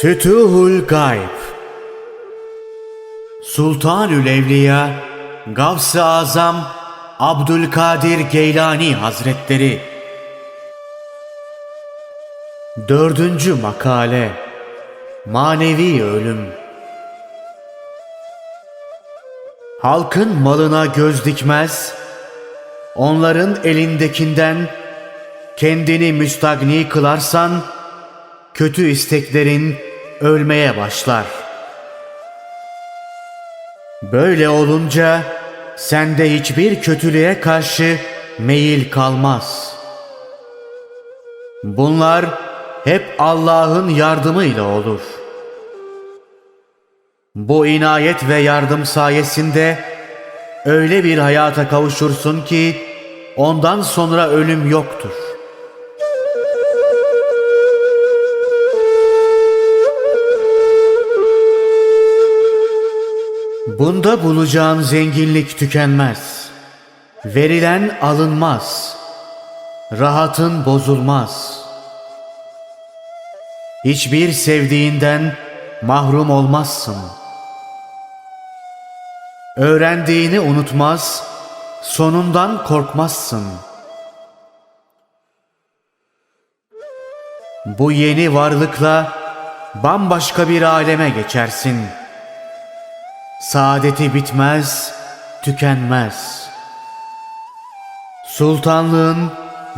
Fütuhul Gayb. Sultanül Evliya Gavs-ı Azam Abdülkadir Geylani Hazretleri. Dördüncü Makale Manevi Ölüm. Halkın malına göz dikmez, onların elindekinden kendini müstagni kılarsan, kötü isteklerin ölmeye başlar. Böyle olunca sende hiçbir kötülüğe karşı meyil kalmaz. Bunlar hep Allah'ın yardımıyla olur. Bu inayet ve yardım sayesinde öyle bir hayata kavuşursun ki ondan sonra ölüm yoktur. Bunda bulacağın zenginlik tükenmez. Verilen alınmaz. Rahatın bozulmaz. Hiçbir sevdiğinden mahrum olmazsın. Öğrendiğini unutmaz, sonundan korkmazsın. Bu yeni varlıkla bambaşka bir aleme geçersin. Saadeti bitmez, tükenmez. Sultanlığın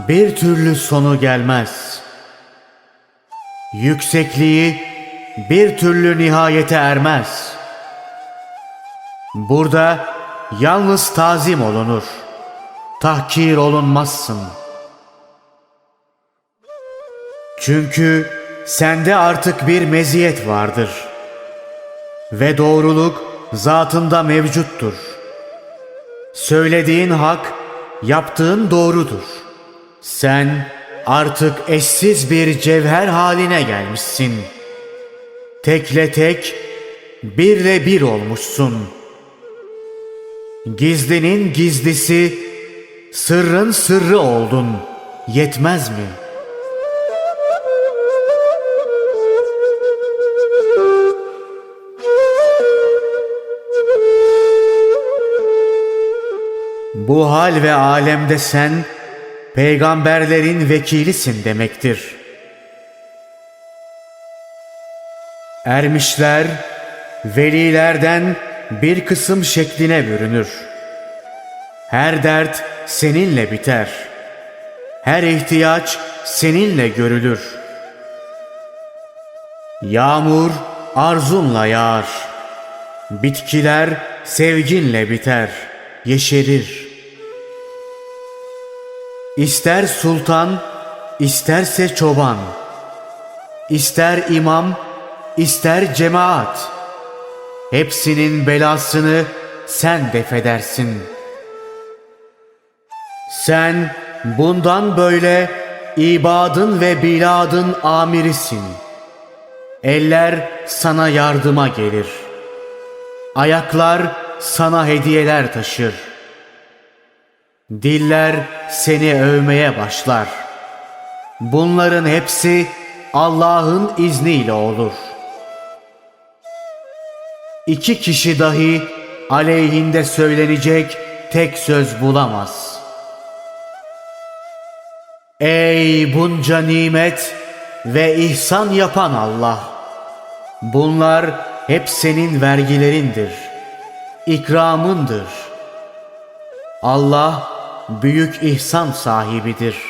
bir türlü sonu gelmez. Yüksekliği bir türlü nihayete ermez. Burada yalnız tazim olunur. Tahkir olunmazsın. Çünkü sende artık bir meziyet vardır. Ve doğruluk zatında mevcuttur. Söylediğin hak, yaptığın doğrudur. Sen artık eşsiz bir cevher haline gelmişsin. Tekle tek, birle bir olmuşsun. Gizlinin gizlisi, sırrın sırrı oldun. Yetmez mi? Bu hal ve alemde sen peygamberlerin vekilisin demektir. Ermişler velilerden bir kısım şekline bürünür. Her dert seninle biter. Her ihtiyaç seninle görülür. Yağmur arzunla yağar. Bitkiler sevginle biter, yeşerir. İster sultan, isterse çoban, ister imam, ister cemaat, hepsinin belasını sen defedersin. Sen bundan böyle ibadın ve biladın amirisin. Eller sana yardıma gelir. Ayaklar sana hediyeler taşır. Diller seni övmeye başlar. Bunların hepsi Allah'ın izniyle olur. İki kişi dahi aleyhinde söylenecek tek söz bulamaz. Ey bunca nimet ve ihsan yapan Allah! Bunlar hep senin vergilerindir, ikramındır. Allah büyük ihsan sahibidir.''